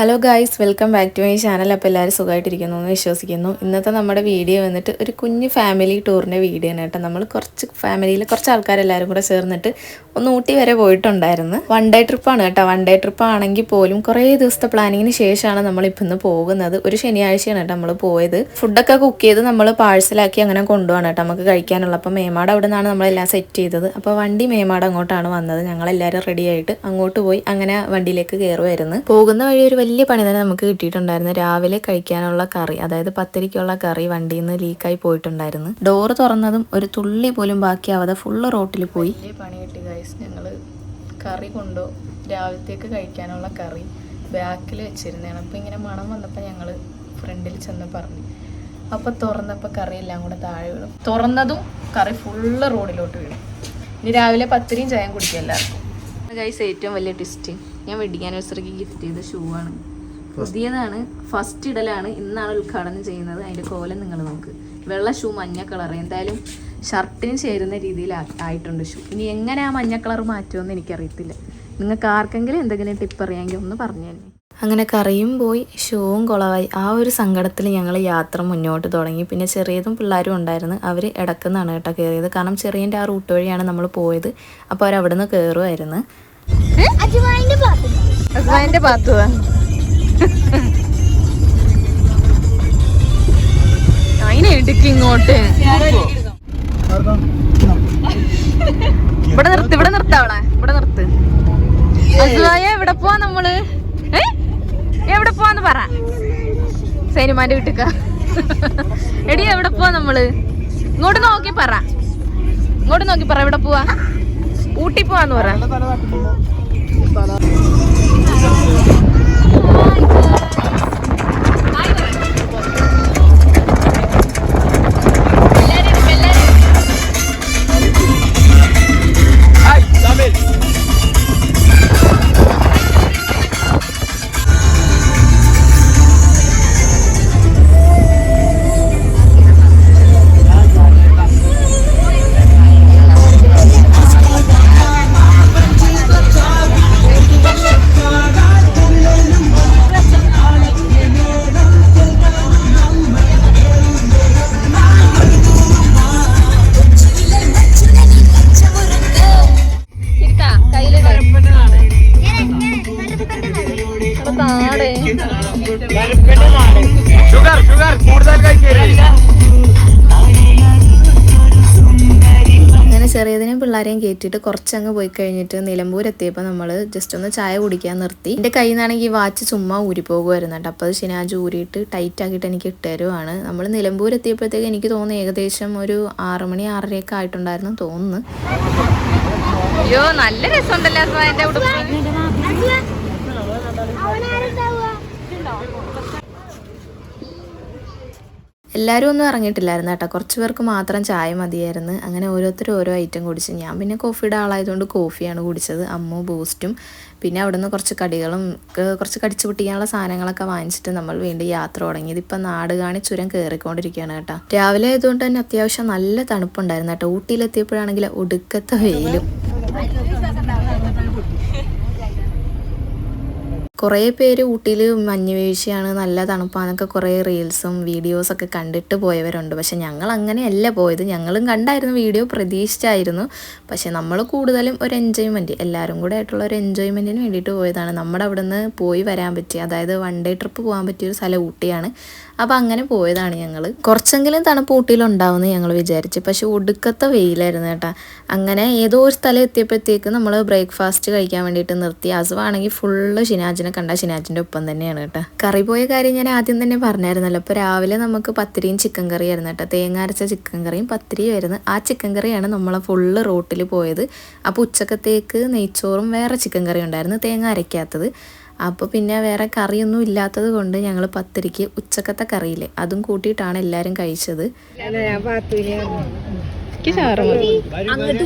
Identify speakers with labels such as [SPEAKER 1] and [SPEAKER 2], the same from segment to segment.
[SPEAKER 1] Hello guys welcome back to my channel അപ്പോൾ എല്ലാവരും സുഖമായിട്ടിരിക്കുന്നു എന്ന് വിശ്വസിക്കുന്നു. ഇന്നത്തെ നമ്മുടെ വീഡിയോ വന്നിട്ട് ഒരു കുഞ്ഞ് ഫാമിലി ടൂറിന്റെ വീഡിയോ ആണ് കേട്ടോ. നമ്മൾ കുറച്ച് ഫാമിലിയിൽ കുറച്ച് ആൾക്കാരെല്ലാവരും കൂടെ ചേർന്നിട്ട് ഒന്ന് ഊട്ടി വരെ പോയിട്ടുണ്ടായിരുന്നു. വൺ ഡേ ട്രിപ്പാണ് കേട്ടോ. വൺ ഡേ ട്രിപ്പ് ആണെങ്കിൽ പോലും കുറേ ദിവസത്തെ പ്ലാനിങ്ങിന് ശേഷമാണ് നമ്മൾ ഇപ്പം ഇന്ന് പോകുന്നത്. ഒരു ശനിയാഴ്ചയാണ് കേട്ടോ നമ്മൾ പോയത്. ഫുഡൊക്കെ കുക്ക് ചെയ്ത് നമ്മൾ പാഴ്സലാക്കി അങ്ങനെ കൊണ്ടുപോകണം കേട്ടോ. നമുക്ക് കഴിക്കാനുള്ള. അപ്പോൾ മേമാട് അവിടെ നിന്നാണ് നമ്മളെല്ലാം സെറ്റ് ചെയ്തത്. അപ്പോൾ വണ്ടി മേമാട് അങ്ങോട്ടാണ് വന്നത്. ഞങ്ങളെല്ലാവരും റെഡി ആയിട്ട് അങ്ങോട്ട് പോയി അങ്ങനെ വണ്ടിയിലേക്ക് കയറുമായിരുന്നു പോകുന്ന വഴി ഒരു വലിയ പണി തന്നെ നമുക്ക് കിട്ടിയിട്ടുണ്ടായിരുന്നു. രാവിലെ കഴിക്കാനുള്ള കറി അതായത് പത്തിരിക്കുള്ള കറി വണ്ടിയിൽ നിന്ന് ലീക്കായി പോയിട്ടുണ്ടായിരുന്നു. ഡോറ് തുറന്നതും ഒരു തുള്ളി പോലും ബാക്കിയാവാതെ ഫുള്ള് റോട്ടിൽ പോയി. വലിയ പണി കിട്ടി ഗൈസ് ഞങ്ങൾ കറി കൊണ്ടു രാവിലത്തേക്ക് കഴിക്കാനുള്ള കറി ബാക്കിൽ വെച്ചിരുന്നതാണ്. അപ്പോൾ ഇങ്ങനെ മണം വന്നപ്പോൾ ഞങ്ങൾ ഫ്രണ്ടിൽ ചെന്ന് പറഞ്ഞു. അപ്പോൾ തുറന്നപ്പോൾ കറി എല്ലാം കൂടെ താഴെ വീണു. തുറന്നതും കറി ഫുള്ള് റോഡിലോട്ട് വീണു. ഇനി രാവിലെ പത്തിരിയും ചായം കുടിക്കും എല്ലാവർക്കും. ഗൈസ് ഏറ്റവും വലിയ ട്വിസ്റ്റ് ഞാൻ വെഡിങ് ആനിവേഴ്സറിക്ക് ഗിഫ്റ്റ് ചെയ്ത ഷൂ ആണ്. പുതിയതാണ് ഫസ്റ്റ് ഇടലാണ് ഇന്നാണ് ഉദ്ഘാടനം ചെയ്യുന്നത്. അതിന്റെ കോലം നിങ്ങൾ നോക്ക്. വെള്ള ഷൂ മഞ്ഞ കളർ എന്തായാലും ഷർട്ടിന് ചേരുന്ന രീതിയിൽ ആയിട്ടുണ്ട് ഷൂ ഇനി എങ്ങനെ ആ മഞ്ഞ കളർ മാറ്റുമെന്ന് എനിക്കറിയത്തില്ല. നിങ്ങൾക്ക് ആർക്കെങ്കിലും എന്തെങ്കിലും ടിപ്പ് അറിയാമെങ്കിൽ ഒന്ന് പറഞ്ഞു തന്നെ അങ്ങനെ കറിയും പോയി ഷൂവും കുളവായി. ആ ഒരു സങ്കടത്തിൽ ഞങ്ങൾ യാത്ര മുന്നോട്ട് തുടങ്ങി. പിന്നെ ചെറിയതും പിള്ളേരും ഉണ്ടായിരുന്നു. അവർ ഇടക്കുന്നാണ് കേട്ടോ കയറിയത് കാരണം ചെറിയന്റെ ആ റൂട്ട് വഴിയാണ് നമ്മൾ പോയത്. അപ്പോൾ അവരവിടെ നിന്ന് കയറുമായിരുന്നു അസ്മാന്റെ പാത്തുവാ അതിനെ ഇടുക്കി ഇങ്ങോട്ട്. ഇവിടെ നിർത്ത് ഇവിടെ നിർത്താവളെ ഇവിടെ നിർത്ത്. അസുവായ എവിടെ പോവാ നമ്മൾ? എവിടെ പോവാന്ന് പറ. സൈനുമാന്റെ വീട്ടിക്ക. എടി എവിടെ പോവാ നമ്മൾ? ഇങ്ങോട്ട് നോക്കി പറ. ഇങ്ങോട്ട് നോക്കി പറ എവിടെ പോവാ? ഊട്ടി പോവാന്ന് പറ
[SPEAKER 2] ഷുഗർ കൂടുതൽ കഴിക്കരുത്
[SPEAKER 1] ചെറിയതിനെയും പിള്ളേരെയും കയറ്റിയിട്ട് കുറച്ചങ്ങ് പോയി കഴിഞ്ഞിട്ട് നിലമ്പൂർ എത്തിയപ്പോൾ നമ്മൾ ജസ്റ്റ് ഒന്ന് ചായ കുടിക്കാൻ നിർത്തി. എന്റെ കയ്യിൽ നിന്നാണെങ്കിൽ ഈ വാച്ച് ചുമ്മാ ഊരി പോകുമായിരുന്നു കേട്ടോ. അപ്പോൾ അത് ശനിയാഴ്ച ഊരിയിട്ട് ടൈറ്റ് ആക്കിയിട്ട് എനിക്ക് ഇട്ടുതരുവാണ് നമ്മൾ നിലമ്പൂർ എത്തിയപ്പോഴത്തേക്ക് എനിക്ക് തോന്നുന്നു ഏകദേശം ഒരു ആറ് മണി ആറരയൊക്കെ ആയിട്ടുണ്ടായിരുന്നു തോന്നുന്നു. അയ്യോ നല്ല രസമുണ്ടല്ലോ എന്റെ ഉടുപ്പ് എല്ലാവരും ഒന്നും ഇറങ്ങിയിട്ടില്ലായിരുന്നു കേട്ടോ. കുറച്ച് പേർക്ക് മാത്രം ചായ മതിയായിരുന്നു. അങ്ങനെ ഓരോരുത്തർ ഓരോ ഐറ്റം കുടിച്ച്. ഞാൻ പിന്നെ കോഫിയുടെ ആളായതുകൊണ്ട് കോഫിയാണ് കുടിച്ചത്. അമ്മു ബൂസ്റ്റും പിന്നെ അവിടുന്ന് കുറച്ച് കടികളും കുറച്ച് കടിച്ചു പൊട്ടിക്കാനുള്ള സാധനങ്ങളൊക്കെ വാങ്ങിച്ചിട്ട് നമ്മൾ വീണ്ടും യാത്ര തുടങ്ങിയത് ഇപ്പം നാട് കാണി ചുരം കയറിക്കൊണ്ടിരിക്കുകയാണ് കേട്ടോ. രാവിലെ ആയതുകൊണ്ട് തന്നെ അത്യാവശ്യം നല്ല തണുപ്പുണ്ടായിരുന്നു കേട്ടോ. ഊട്ടിയിലെത്തിയപ്പോഴാണെങ്കിൽ ഒടുക്കത്തെ വെയിലും. കുറേ പേര് ഊട്ടിയിൽ മഞ്ഞ് വീഴ്ചയാണ് നല്ല തണുപ്പാന്നൊക്കെ കുറേ റീൽസും വീഡിയോസൊക്കെ കണ്ടിട്ട് പോയവരുണ്ട്. പക്ഷെ ഞങ്ങൾ അങ്ങനെയല്ല പോയത്. ഞങ്ങളും കണ്ടായിരുന്നു വീഡിയോ പ്രതീക്ഷിച്ചായിരുന്നു. പക്ഷെ നമ്മൾ കൂടുതലും ഒരു എൻജോയ്മെന്റ് എല്ലാവരും കൂടെ ആയിട്ടുള്ള ഒരു എൻജോയ്മെന്റിന് വേണ്ടിയിട്ട് പോയതാണ്. നമ്മുടെ അവിടെ നിന്ന് പോയി വരാൻ പറ്റിയ അതായത് വൺ ഡേ ട്രിപ്പ് പോകാൻ പറ്റിയൊരു സ്ഥലം ഊട്ടിയാണ്. അപ്പോൾ അങ്ങനെ പോയതാണ് ഞങ്ങൾ കുറച്ചെങ്കിലും തണുപ്പ് ഊട്ടിയിലുണ്ടാവുമെന്ന് ഞങ്ങൾ വിചാരിച്ചു. പക്ഷെ ഒടുക്കത്തെ വെയിലായിരുന്നു കേട്ടോ. അങ്ങനെ ഏതോ ഒരു സ്ഥലം എത്തിയപ്പോഴത്തേക്ക് നമ്മൾ ബ്രേക്ക്ഫാസ്റ്റ് കഴിക്കാൻ വേണ്ടിയിട്ട് നിർത്തി. അസുവാണെങ്കിൽ ഫുള്ള് ഷിനാജിനെ കണ്ട ഷിനാജിന്റെ ഒപ്പം തന്നെയാണ് കേട്ടോ. കറി പോയ കാര്യം ഞാൻ ആദ്യം തന്നെ പറഞ്ഞായിരുന്നല്ലോ. അപ്പോൾ രാവിലെ നമുക്ക് പത്തിരിയും ചിക്കൻ കറി ആയിരുന്നു കേട്ടോ. തേങ്ങ അരച്ച ചിക്കൻ കറിയും പത്തിരിയും ആയിരുന്നു ആ ചിക്കൻ കറിയാണ് നമ്മൾ ഫുള്ള് റോട്ടിൽ പോയത്. അപ്പോൾ ഉച്ചക്കത്തേക്ക് നെയ്ച്ചോറും വേറെ ചിക്കൻ കറി ഉണ്ടായിരുന്നു. തേങ്ങ അരയ്ക്കാത്തത്. അപ്പോൾ പിന്നെ വേറെ കറിയൊന്നും ഇല്ലാത്തത് കൊണ്ട് ഞങ്ങൾ പത്തിരിക്ക് ഉച്ചക്കത്തെ കറിയില്ലേ അതും കൂട്ടിയിട്ടാണ് എല്ലാവരും കഴിച്ചത്. അങ്ങോട്ട്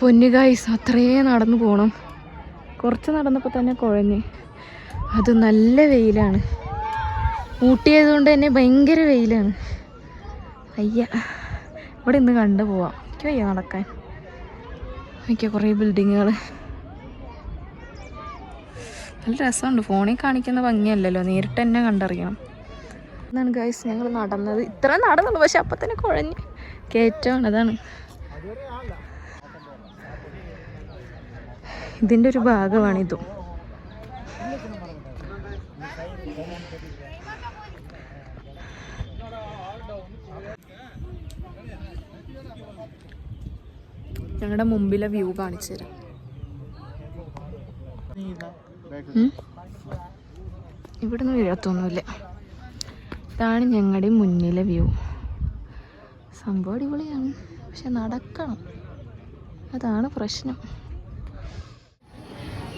[SPEAKER 1] പൊന്നു ഗൈസ് അത്രേ നടന്നു പോകണം കുറച്ച് നടന്നപ്പോൾ തന്നെ കുഴഞ്ഞ്. അത് നല്ല വെയിലാണ്. ഊട്ടിയതുകൊണ്ട് തന്നെ ഭയങ്കര വെയിലാണ്. അയ്യ ഇവിടെ ഇന്ന് കണ്ടു പോവാം. എനിക്ക് വയ്യ നടക്കാൻ. എനിക്ക് കുറേ ബിൽഡിങ്ങുകൾ നല്ല രസമുണ്ട്. ഫോണിൽ കാണിക്കുന്ന ഭംഗിയല്ലല്ലോ. നേരിട്ട് തന്നെ കണ്ടറിയണം. എന്നാണ് ഗൈസ് ഞങ്ങൾ നടന്നത്. ഇത്ര നടന്നുള്ളൂ പക്ഷെ അപ്പം തന്നെ കുഴഞ്ഞ്. കയറ്റമാണ് അതാണ് ഇതിന്റെ ഒരു ഭാഗമാണിതും ഞങ്ങളുടെ മുമ്പിലെ വ്യൂ കാണിച്ചു തരാം. ഇവിടെ നിന്ന് വീഴത്തൊന്നുമില്ല. ഇതാണ് ഞങ്ങളുടെ മുന്നിലെ വ്യൂ. സംഭവം അടിപൊളിയാണ്. പക്ഷെ നടക്കണം. അതാണ് പ്രശ്നം.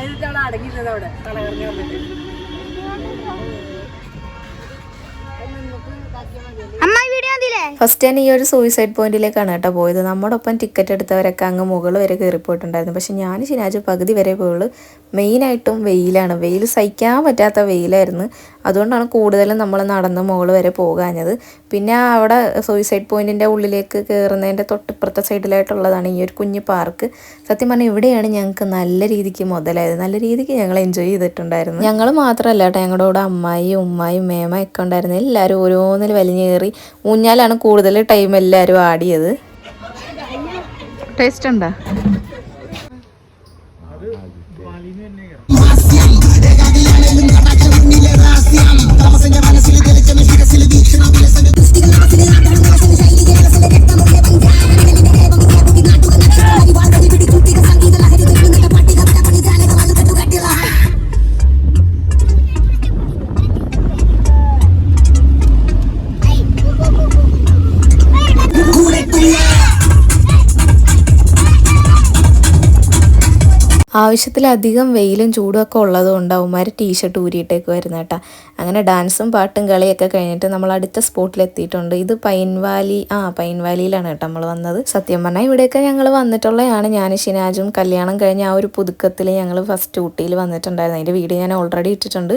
[SPEAKER 2] എടുക്കാമല്ലോ
[SPEAKER 3] അടങ്ങിയിരുന്നത് അവിടെ. വന്നിട്ട്.
[SPEAKER 1] ഫസ്റ്റ് ഞാൻ ഈ ഒരു സൂയിസൈഡ് പോയിന്റിലേക്കാണ് കേട്ടോ പോയത്. നമ്മുടെ ഒപ്പം ടിക്കറ്റ് എടുത്തവരൊക്കെ അങ്ങ് മുകൾ വരെ കയറിപ്പോയിട്ടുണ്ടായിരുന്നു. പക്ഷെ ഞാൻ ശനിയാഴ്ച പകുതി വരെ പോയുള്ളൂ. മെയിനായിട്ടും വെയിലാണ്. വെയിൽ സഹിക്കാൻ പറ്റാത്ത വെയിലായിരുന്നു. അതുകൊണ്ടാണ് കൂടുതലും നമ്മൾ നടന്ന് മുകൾ വരെ പോകാഞ്ഞത്. പിന്നെ അവിടെ സൂയിസൈഡ് പോയിന്റിന്റെ ഉള്ളിലേക്ക് കയറുന്നതിന്റെ തൊട്ടിപ്പുറത്തെ സൈഡിലായിട്ടുള്ളതാണ് ഈ ഒരു കുഞ്ഞു പാർക്ക് സത്യം പറഞ്ഞാൽ ഇവിടെയാണ് ഞങ്ങൾക്ക് നല്ല രീതിക്ക് മുതലായത്. നല്ല രീതിക്ക് ഞങ്ങൾ എൻജോയ് ചെയ്തിട്ടുണ്ടായിരുന്നു. ഞങ്ങൾ മാത്രമല്ല കേട്ടോ ഞങ്ങളുടെ കൂടെ അമ്മായി ഉമ്മായി മേമ ഒക്കെ ഉണ്ടായിരുന്നു. എല്ലാവരും ഓരോന്നിൽ വലിഞ്ഞേറി ഊഞ്ഞാലാണ് കൂടുതൽ ടൈം എല്ലാവരും ആടിയത്. ടേസ്റ്റ് ഉണ്ടോ? സംഗീത ആവശ്യത്തിലധികം വെയിലും ചൂടും ഒക്കെ ഉള്ളതുകൊണ്ട് അവന്മാർ ടീഷർട്ട് ഊരിയിട്ടേക്ക് വരുന്ന അങ്ങനെ ഡാൻസും പാട്ടും കളിയൊക്കെ കഴിഞ്ഞിട്ട് നമ്മൾ അടുത്ത സ്പോട്ടിലെത്തിയിട്ടുണ്ട് ഇത് പൈൻവാലി ആ പൈൻവാലിയിലാണ് കേട്ടോ നമ്മൾ വന്നത്. സത്യം പറഞ്ഞാൽ ഇവിടെയൊക്കെ ഞങ്ങൾ വന്നിട്ടുള്ളതാണ് ഞാൻ ഷിനാജും കല്യാണം കഴിഞ്ഞ ആ ഒരു പുതുക്കത്തിൽ ഞങ്ങൾ ഫസ്റ്റ് ഊട്ടിയിൽ വന്നിട്ടുണ്ടായിരുന്നു. അതിന്റെ വീഡിയോ ഞാൻ ഓൾറെഡി ഇട്ടിട്ടുണ്ട്.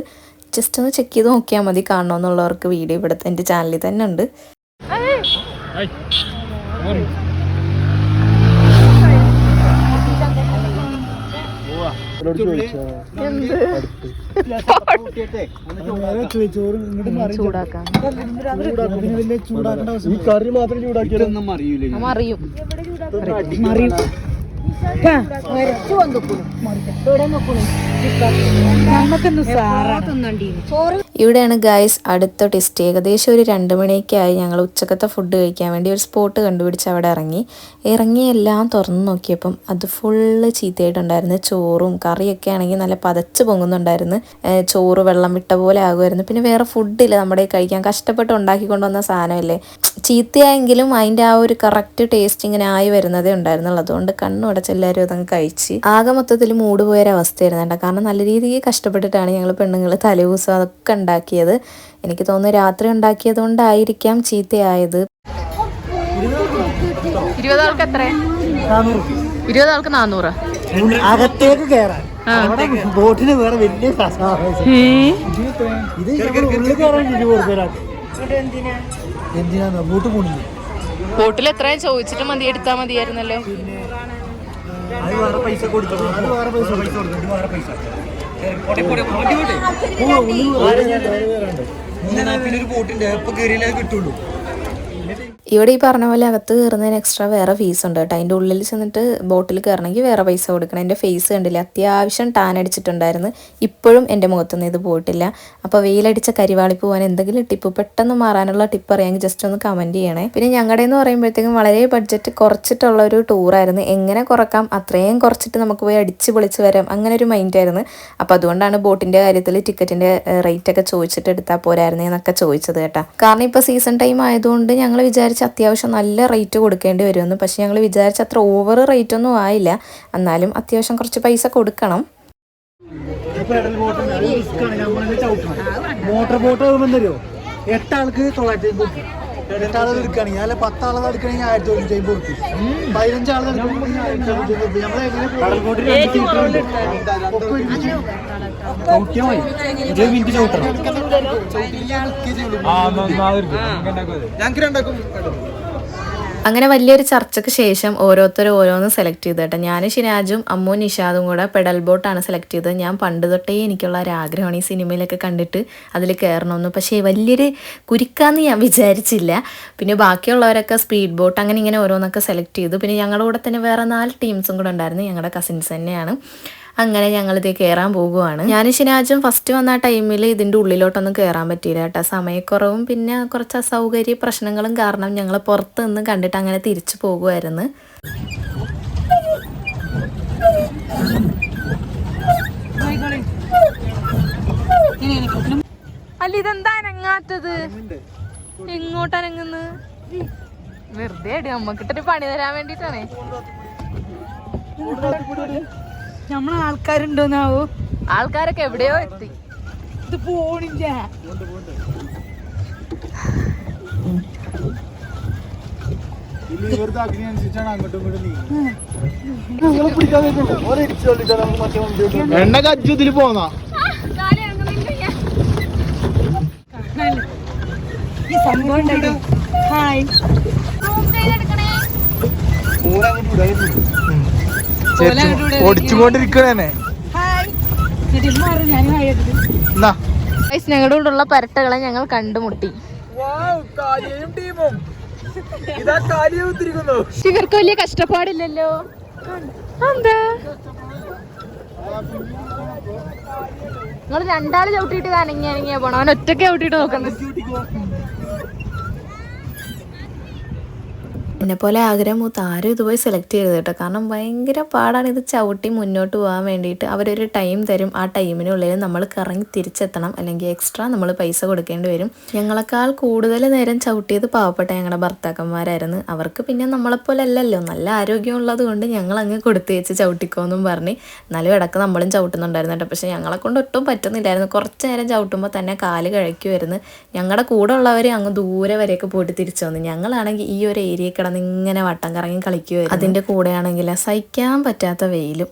[SPEAKER 1] ജസ്റ്റ് ഒന്ന് ചെക്ക് ചെയ്ത് നോക്കിയാൽ മതി. കാണണമെന്നുള്ളവർക്ക് വീഡിയോ ഇവിടുത്തെ എന്റെ ചാനലിൽ തന്നെ ഉണ്ട്. ചൂടാക്കാം.
[SPEAKER 2] ഈ കറി മാത്രം ചൂടാക്കിയാലൊന്നും അറിയില്ല.
[SPEAKER 1] അറിയും. ഇവിടെയാണ് ഗായ്സ് അടുത്ത ടെസ്റ്റ് ഏകദേശം ഒരു രണ്ട് മണിയൊക്കെ ആയി ഞങ്ങൾ ഉച്ചക്കത്തെ ഫുഡ് കഴിക്കാൻ വേണ്ടി ഒരു സ്പോട്ട് കണ്ടുപിടിച്ച് അവിടെ ഇറങ്ങി. ഇറങ്ങി എല്ലാം തുറന്നു നോക്കിയപ്പം അത് ഫുള്ള് ചീത്തയായിട്ടുണ്ടായിരുന്നു. ചോറും കറിയൊക്കെ ആണെങ്കിൽ നല്ല പതച്ച് പൊങ്ങുന്നുണ്ടായിരുന്നു. ചോറ് വെള്ളം വിട്ട പോലെ ആകുമായിരുന്നു. പിന്നെ വേറെ ഫുഡില്ല നമ്മുടെ കഴിക്കാൻ കഷ്ടപ്പെട്ട് ഉണ്ടാക്കിക്കൊണ്ടുവന്ന സാധനമല്ലേ. ചീത്തയായെങ്കിലും അതിന്റെ ആ ഒരു കറക്റ്റ് ടേസ്റ്റ് ഇങ്ങനെ ആയി വരുന്നതേ ഉണ്ടായിരുന്നുള്ളൂ. അതുകൊണ്ട് കണ്ണുടച്ച് എല്ലാവരും അതങ്ങ് കഴിച്ച് ആകെ മൊത്തത്തിൽ മൂട് പോയൊരവസ്ഥയായിരുന്നു കേട്ടോ. കാരണം നല്ല രീതിയിൽ കഷ്ടപ്പെട്ടിട്ടാണ് ഞങ്ങൾ പെണ്ണുങ്ങൾ തലേദിവസം അതൊക്കെ ഉണ്ടാക്കിയത്. എനിക്ക് തോന്നുന്നു രാത്രി ഉണ്ടാക്കിയത് കൊണ്ടായിരിക്കാം ചീത്തയായത്. ഇരുപത് ആൾക്ക് എത്ര ഇരുപത് ആൾക്ക് നാന്നൂറ്.
[SPEAKER 3] അകത്തേക്ക് കയറാൻ അവിടെ ബോട്ടിന് വേറെ വലിയ സസാ- ഇത് നമ്മൾ ഉള്ളിൽ കയറാൻ ഇരുപത് പേരാണ് എന്തിനാ ബോട്ട് പോണില്ല.
[SPEAKER 1] ബോട്ടിൽ എത്രയും? ചോദിച്ചിട്ട് മതി എടുത്താൽ മതിയായിരുന്നല്ലോ.
[SPEAKER 3] പൈസ കൊടുക്കണം. ഒരു ബോട്ടുണ്ട് ഇപ്പൊ കയറിയാലേ കിട്ടുള്ളൂ
[SPEAKER 1] ഇവിടെ ഈ പറഞ്ഞ പോലെ അകത്ത് കയറുന്നതിന് എക്സ്ട്രാ വേറെ ഫീസ് ഉണ്ട് കേട്ടോ. അതിന്റെ ഉള്ളിൽ ചെന്നിട്ട് ബോട്ടിൽ കയറണമെങ്കിൽ വേറെ പൈസ കൊടുക്കണം. എന്റെ ഫേസ് കണ്ടില്ല? അത്യാവശ്യം ടാൻ അടിച്ചിട്ടുണ്ടായിരുന്നു. ഇപ്പോഴും എന്റെ മുഖത്തൊന്നും ഇത് പോയിട്ടില്ല. അപ്പോൾ വെയിലടിച്ച കരിവാളി പോകാൻ എന്തെങ്കിലും ടിപ്പ് പെട്ടെന്ന് മാറാനുള്ള ടിപ്പ് അറിയാമെങ്കിൽ ജസ്റ്റ് ഒന്ന് കമന്റ് ചെയ്യണേ. പിന്നെ ഞങ്ങളുടെ എന്ന് പറയുമ്പോഴത്തേക്കും വളരെ ബഡ്ജറ്റ് കുറച്ചിട്ടുള്ള ഒരു ടൂറായിരുന്നു എങ്ങനെ കുറക്കാം? അത്രയും കുറച്ചിട്ട് നമുക്ക് പോയി അടിച്ച് പൊളിച്ച് വരാം. അങ്ങനെ ഒരു മൈൻഡായിരുന്നു അപ്പോൾ അതുകൊണ്ടാണ് ബോട്ടിന്റെ കാര്യത്തിൽ ടിക്കറ്റിന്റെ റേറ്റ് ഒക്കെ ചോദിച്ചിട്ട് എടുത്താൽ പോരായിരുന്നേ എന്നൊക്കെ ചോദിച്ചത് കേട്ടോ. കാരണം ഇപ്പോൾ സീസൺ ടൈം ആയതുകൊണ്ട് ഞങ്ങൾ വിചാരിച്ച അത്യാവശ്യം നല്ല റേറ്റ് കൊടുക്കേണ്ടി വരുമെന്ന്. പക്ഷേ ഞങ്ങൾ വിചാരിച്ച അത്ര ഓവർ റേറ്റ് ഒന്നും ആയില്ല. എന്നാലും അത്യാവശ്യം കുറച്ച് പൈസ കൊടുക്കണം.
[SPEAKER 3] മോട്ടർ ബോട്ട് എട്ടാൾക്ക് തൊള്ളായിരത്തി എട്ടാളത് എടുക്കുകയാണെങ്കിൽ അല്ലെ പത്താളത് എടുക്കണമെങ്കിൽ ആയിരത്തി തൊണ്ണൂറ്റി അമ്പത് കൊടുക്കും പതിനഞ്ചാളത് എടുക്കണമെങ്കിൽ ആയിരത്തി തൊണ്ണൂറ്റി അമ്പത് നമ്മളെങ്ങനെ
[SPEAKER 2] ഞങ്ങൾക്ക് രണ്ടാക്കും
[SPEAKER 1] അങ്ങനെ വലിയൊരു ചർച്ചയ്ക്ക് ശേഷം ഓരോരുത്തരും ഓരോന്ന് സെലക്ട് ചെയ്തു കേട്ടോ ഞാൻ ഷിനാജും അമ്മു നിഷാദും കൂടെ പെഡൽ ബോട്ടാണ് സെലക്ട് ചെയ്തത്. ഞാൻ പണ്ട് തൊട്ടേ എനിക്കുള്ള ഒരു ആഗ്രഹമാണ് ഈ സിനിമയിലൊക്കെ കണ്ടിട്ട് അതിൽ കയറണമെന്ന് പക്ഷേ വലിയൊരു കുരുക്കാന്ന് ഞാൻ വിചാരിച്ചില്ല. പിന്നെ ബാക്കിയുള്ളവരൊക്കെ സ്പീഡ് ബോട്ട് അങ്ങനെ ഇങ്ങനെ ഓരോന്നൊക്കെ സെലക്ട് ചെയ്തു. പിന്നെ ഞങ്ങളുടെ കൂടെ തന്നെ വേറെ നാല് ടീംസും കൂടെ ഉണ്ടായിരുന്നു. ഞങ്ങളുടെ കസിൻസ് തന്നെയാണ്. അങ്ങനെ ഞങ്ങളിത് കയറാൻ പോകുവാണ്. ഞാൻ ശനിയാഴ്ച ഫസ്റ്റ് വന്ന ടൈമിൽ ഇതിന്റെ ഉള്ളിലോട്ടൊന്നും കയറാൻ പറ്റിയില്ല കേട്ടോ. സമയക്കുറവും പിന്നെ കുറച്ച് അസൗകര്യ പ്രശ്നങ്ങളും കാരണം ഞങ്ങൾ പുറത്ത് നിന്ന് കണ്ടിട്ട് അങ്ങനെ തിരിച്ചു പോകുമായിരുന്നു അല്ല ഇതെന്താ അനങ്ങാത്തത്? എങ്ങോട്ട് അനങ്ങുന്നു? വെറുതെ അടി നമ്മക്കിട്ടൊരു പണി തരാൻ വേണ്ടിട്ടാണേ.
[SPEAKER 4] നമ്മളെ ആൾക്കാരുണ്ടോന്നാവോ?
[SPEAKER 1] ആൾക്കാരൊക്കെ എവിടെയോ എത്തി.
[SPEAKER 4] ഇത് പോണില്ല.
[SPEAKER 2] എണ്ണ കജ്ജു കജ്ജത്തിൽ പോന്നാ.
[SPEAKER 4] ഈ സംഭവം ഹായ്. ഹായ്
[SPEAKER 2] എന്നാ
[SPEAKER 1] ഞങ്ങളുടെ കൂടെയുള്ള പരട്ടകളെ ഞങ്ങൾ കണ്ടുമുട്ടി. ഇവർക്ക് വലിയ കഷ്ടപ്പാടില്ലല്ലോ. എന്താ? നിങ്ങൾ രണ്ടാൾ ചവിട്ടിയിട്ട് അനങ്ങി അനങ്ങിയാ പോണം. അവൻ ഒറ്റയ്ക്ക് ചവിട്ടിയിട്ട് നോക്കുന്നത്. എന്നെ പോലെ ആഗ്രഹം മൂത്ത് ആരും ഇതുപോയി സെലക്ട് ചെയ്ത് കേട്ടോ. കാരണം ഭയങ്കര പാടാണ് ഇത് ചവിട്ടി മുന്നോട്ട് പോകാൻ വേണ്ടിയിട്ട്. അവരൊരു ടൈം തരും. ആ ടൈമിനുള്ളിൽ നമ്മൾ കറങ്ങി തിരിച്ചെത്തണം. അല്ലെങ്കിൽ എക്സ്ട്രാ നമ്മൾ പൈസ കൊടുക്കേണ്ടി വരും. ഞങ്ങളെക്കാൾ കൂടുതൽ നേരം ചവിട്ടിയത് പാവപ്പെട്ട ഞങ്ങളുടെ ഭർത്താക്കന്മാരായിരുന്നു. അവർക്ക് പിന്നെ നമ്മളെപ്പോലെ അല്ലല്ലോ നല്ല ആരോഗ്യമുള്ളത് കൊണ്ട് ഞങ്ങൾ അങ്ങ് കൊടുത്തു വെച്ച് ചവിട്ടിക്കോന്നും പറഞ്ഞ് എന്നാലും ഇടയ്ക്ക് നമ്മളും ചവിട്ടുന്നുണ്ടായിരുന്നു കേട്ടോ. പക്ഷെ ഞങ്ങളെ കൊണ്ട് ഒട്ടും പറ്റുന്നില്ലായിരുന്നു. കുറച്ച് നേരം ചവിട്ടുമ്പോൾ തന്നെ കാൽ കഴിക്കുമായിരുന്നു ഞങ്ങളുടെ കൂടെ ഉള്ളവർ അങ്ങ് ദൂരെ വരെയൊക്കെ പോയിട്ട് തിരിച്ചു വന്നു. ഞങ്ങളാണെങ്കിൽ ഈ ഒരു ഏരിയ ഇങ്ങനെ വട്ടം കറങ്ങി കളിക്കുമായിരുന്നു അതിന്റെ കൂടെയാണെങ്കിൽ സഹിക്കാൻ പറ്റാത്ത വെയിലും.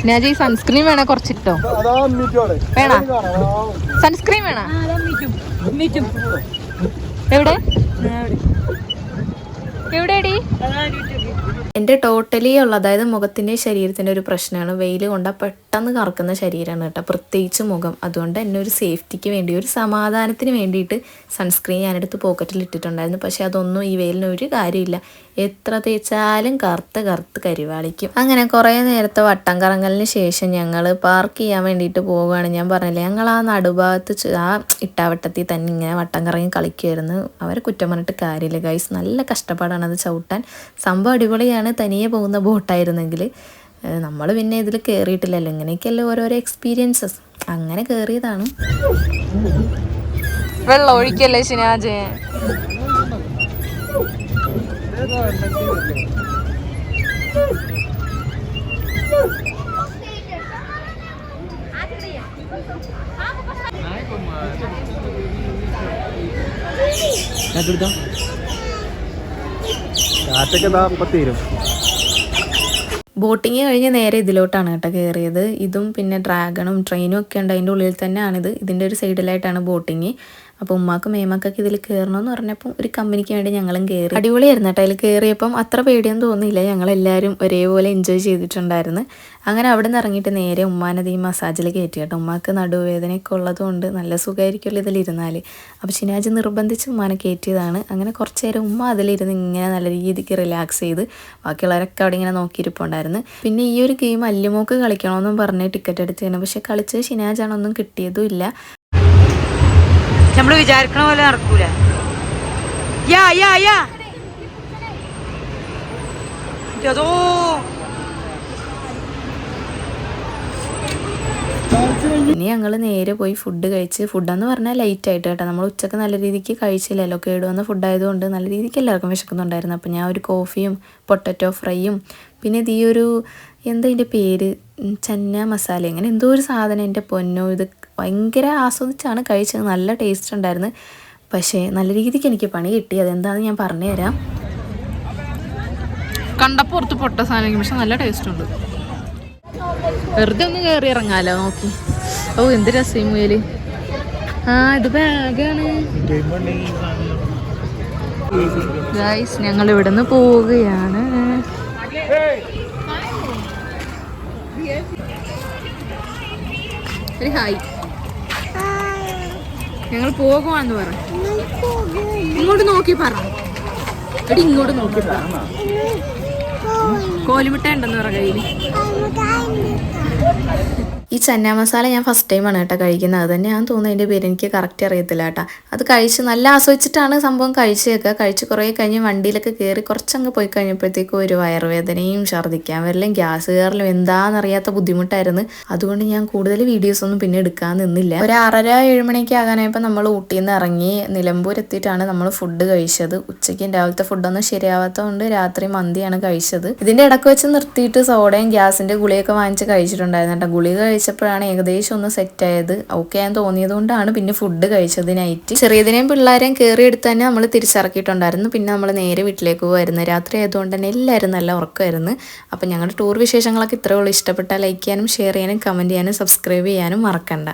[SPEAKER 1] സ്നേഹ ഈ സൺസ്ക്രീൻ വേണോ കുറച്ചിട്ടോ?
[SPEAKER 2] അതാ മീറ്റോടെ
[SPEAKER 1] വേണോ? സൺസ്ക്രീൻ വേണോ?
[SPEAKER 4] മീറ്റും
[SPEAKER 1] എവിടെ? എവിടെയടി എന്റെ ടോട്ടലി ഉള്ള അതായത് മുഖത്തിന്റെ ശരീരത്തിന്റെ ഒരു പ്രശ്നമാണ്. വെയിൽ കൊണ്ട പെട്ടെന്ന് കറക്കുന്ന ശരീരമാണ് കേട്ടോ. പ്രത്യേകിച്ച് മുഖം. അതുകൊണ്ട് എന്നെ ഒരു സേഫ്റ്റിക്ക് വേണ്ടി ഒരു സമാധാനത്തിന് വേണ്ടിയിട്ട് സൺസ്ക്രീൻ ഞാനെടുത്ത് പോക്കറ്റിൽ ഇട്ടിട്ടുണ്ടായിരുന്നു. പക്ഷേ അതൊന്നും ഈ വെയിലിന് ഒരു കാര്യമില്ല. എത്ര തേച്ചാലും കറുത്ത് കറുത്ത് കരിവാളിക്കും. അങ്ങനെ കുറേ നേരത്തെ വട്ടം കറങ്ങലിന് ശേഷം ഞങ്ങൾ പാർക്ക് ചെയ്യാൻ വേണ്ടിയിട്ട് പോവുകയാണ്. ഞാൻ പറഞ്ഞില്ലേ ഞങ്ങൾ ആ നടുഭാഗത്ത് ആ ഇട്ടാവട്ടത്തിൽ തന്നെ ഇങ്ങനെ വട്ടം കറങ്ങി കളിക്കുമായിരുന്നു അവരെ കുറ്റം പറഞ്ഞിട്ട് കാര്യമില്ല ഗൈസ് നല്ല കഷ്ടപ്പാടാണ് അത് ചവിട്ടാൻ. സംഭവം അടിപൊളിയാണ് തനിയെ പോകുന്ന ബോട്ടായിരുന്നെങ്കിൽ നമ്മൾ പിന്നെ ഇതിൽ കയറിയിട്ടില്ലല്ലോ ഇങ്ങനെയൊക്കെയല്ലേ ഓരോരോ എക്സ്പീരിയൻസസ് അങ്ങനെ കയറിയതാണ് വെള്ളം ഒഴിക്കല്ലേ ശിനാജ്
[SPEAKER 2] കാറ്റൊക്കെ
[SPEAKER 1] ബോട്ടിങ് കഴിഞ്ഞ് നേരെ ഇതിലോട്ടാണ് കേട്ടോ കയറിയത് ഇതും പിന്നെ ഡ്രാഗണും ട്രെയിനും ഒക്കെ ഉണ്ട്. അതിന്റെ ഉള്ളിൽ തന്നെയാണിത്. ഇതിന്റെ ഒരു സൈഡിലായിട്ടാണ് ബോട്ടിങ്. അപ്പോൾ ഉമ്മാക്കും മേമാക്കൊക്കെ ഇതിൽ കയറണമെന്ന് പറഞ്ഞപ്പോൾ ഒരു കമ്പനിക്ക് വേണ്ടി ഞങ്ങളും കയറി അടിപൊളിയായിരുന്നു കേട്ടോ അതിൽ കയറിയപ്പം അത്ര പേടിയൊന്നും തോന്നിയില്ല. ഞങ്ങളെല്ലാവരും ഒരേപോലെ എൻജോയ് ചെയ്തിട്ടുണ്ടായിരുന്നു. അങ്ങനെ അവിടെ നിന്ന് ഇറങ്ങിയിട്ട് നേരെ ഉമ്മാനത് ഈ മസാജിൽ കയറ്റി കേട്ടോ. ഉമ്മാക്ക് നടുവേദനയൊക്കെ ഉള്ളതുകൊണ്ട് നല്ല സുഖമായിരിക്കുമല്ലോ ഇതിലിരുന്നാൽ അപ്പോൾ ഷിനാജ് നിർബന്ധിച്ച് ഉമ്മാനെ കയറ്റിയതാണ് അങ്ങനെ കുറച്ച് നേരം ഉമ്മ അതിലിരുന്ന് ഇങ്ങനെ നല്ല രീതിക്ക് റിലാക്സ് ചെയ്ത് ബാക്കിയുള്ളവരൊക്കെ അവിടെ ഇങ്ങനെ നോക്കിയിരിപ്പുണ്ടായിരുന്നു. പിന്നെ ഈ ഒരു ഗെയിം അല്ലുമോക്ക് കളിക്കണമെന്നും പറഞ്ഞ് ടിക്കറ്റ് എടുത്തതിന് പക്ഷെ കളിച്ചത് ഷിനാജാണൊന്നും കിട്ടിയതും ഇല്ല.
[SPEAKER 4] നമ്മൾ വിചാരിക്കണ പോലെ നടക്കൂല. യാ യാ യാ. അതോ
[SPEAKER 1] ഇനി ഞങ്ങൾ നേരെ പോയി ഫുഡ് കഴിച്ച് ഫുഡെന്ന് പറഞ്ഞാൽ ലൈറ്റ് ആയിട്ട് കേട്ടോ. നമ്മൾ ഉച്ചയ്ക്ക് നല്ല രീതിക്ക് കഴിച്ചില്ലല്ലോ. കേടുവന്ന ഫുഡായതുകൊണ്ട് നല്ല രീതിക്ക് എല്ലാവർക്കും വിശക്കുന്നുണ്ടായിരുന്നു. അപ്പോൾ ഞാൻ ഒരു കോഫിയും പൊട്ടറ്റോ ഫ്രൈയും പിന്നെ ഇത് ഒരു എന്താ ഇതിന്റെ പേര്? ചന്ന മസാല. അങ്ങനെ എന്തോ ഒരു സാധനം എന്റെ പൊന്നോ ഇത് ഭയങ്കര ആസ്വദിച്ചാണ് കഴിച്ചത്. നല്ല ടേസ്റ്റ് ഉണ്ടായിരുന്നു. പക്ഷേ നല്ല രീതിക്ക് എനിക്ക് പണി കിട്ടി. അതെന്താണെന്ന് ഞാൻ പറഞ്ഞു തരാം. കണ്ടപ്പോൾ പുറത്ത് പൊട്ട സാധനം പക്ഷെ നല്ല ടേസ്റ്റ് ഉണ്ട്. വെറുതെ ഒന്ന് കയറി ഇറങ്ങാലോ? നോക്കി. ഓ എന്ത് രസം മുയൽ. ആ ഇത് ബാഗാണ്. ഗായ്സ് ഞങ്ങൾ ഇവിടുന്ന് പോവുകയാണ്. ഹായ്. ഞങ്ങൾ പോകുവാന്ന് പറ. ഇങ്ങോട്ട് നോക്കി പറ. എടി ഇങ്ങോട്ട് നോക്കി പറ. കോലിമിട്ട ഉണ്ടെന്ന് പറ കയ്യിൽ ഈ ചന്ന മസാല ഞാൻ ഫസ്റ്റ് ടൈമാണ് കേട്ടോ കഴിക്കുന്നത്. അത് തന്നെ ഞാൻ തോന്നുന്നു അതിന്റെ പേര്. എനിക്ക് കറക്റ്റ് അറിയത്തില്ല കേട്ടോ. അത് കഴിച്ച് നല്ല ആസ്വദിച്ചിട്ടാണ് സംഭവം കഴിച്ചേക്കുക. കഴിച്ച് കുറേ കഴിഞ്ഞ് വണ്ടിയിലൊക്കെ കയറി കുറച്ചങ്ങ് പോയി കഴിഞ്ഞപ്പോഴത്തേക്കും ഒരു വയറുവേദനയും ഛർദ്ദിക്കാൻ വരലും ഗ്യാസ് കയറലും എന്താണെന്നറിയാത്ത ബുദ്ധിമുട്ടായിരുന്നു. അതുകൊണ്ട് ഞാൻ കൂടുതൽ വീഡിയോസ് ഒന്നും പിന്നെ എടുക്കാൻ നിന്നില്ല. ഒരു ആറര ഏഴ് മണിയൊക്കെ ആകാനായപ്പോൾ നമ്മൾ ഊട്ടിയിൽ നിന്ന് ഇറങ്ങി നിലമ്പൂർ എത്തിയിട്ടാണ് നമ്മൾ ഫുഡ് കഴിച്ചത്. ഉച്ചയ്ക്കും രാവിലത്തെ ഫുഡൊന്നും ശരിയാവാത്തതുകൊണ്ട് രാത്രി മന്തിയാണ് കഴിച്ചത്. ഇതിന്റെ ഇടയ്ക്ക് വെച്ച് നിർത്തിയിട്ട് സോഡയും ഗ്യാസിന്റെ ഗുളിയൊക്കെ വാങ്ങിച്ച് കഴിച്ചിട്ടുണ്ടായിരുന്നു കേട്ടോ. ഗുളിക കഴിച്ചപ്പോഴാണ് ഏകദേശം ഒന്ന് സെറ്റ് ആയത് ഓക്കെ ഞാൻ തോന്നിയത് കൊണ്ടാണ് പിന്നെ ഫുഡ് കഴിച്ചത് നൈറ്റ് ചെറിയതിനെയും പിള്ളേരെയും കയറി എടുത്ത് തന്നെ നമ്മൾ തിരിച്ചിറക്കിയിട്ടുണ്ടായിരുന്നു. പിന്നെ നമ്മൾ നേരെ വീട്ടിലേക്ക് പോകുമായിരുന്നു രാത്രി ആയതുകൊണ്ട് തന്നെ എല്ലാവരും നല്ല ഉറക്കമായിരുന്നു. അപ്പം ഞങ്ങളുടെ ടൂർ വിശേഷങ്ങളൊക്കെ ഇത്രയേ ഉള്ളൂ. ഇഷ്ടപ്പെട്ടാൽ ലൈക്ക് ചെയ്യാനും ഷെയർ ചെയ്യാനും കമന്റ് ചെയ്യാനും സബ്സ്ക്രൈബ് ചെയ്യാനും മറക്കണ്ട.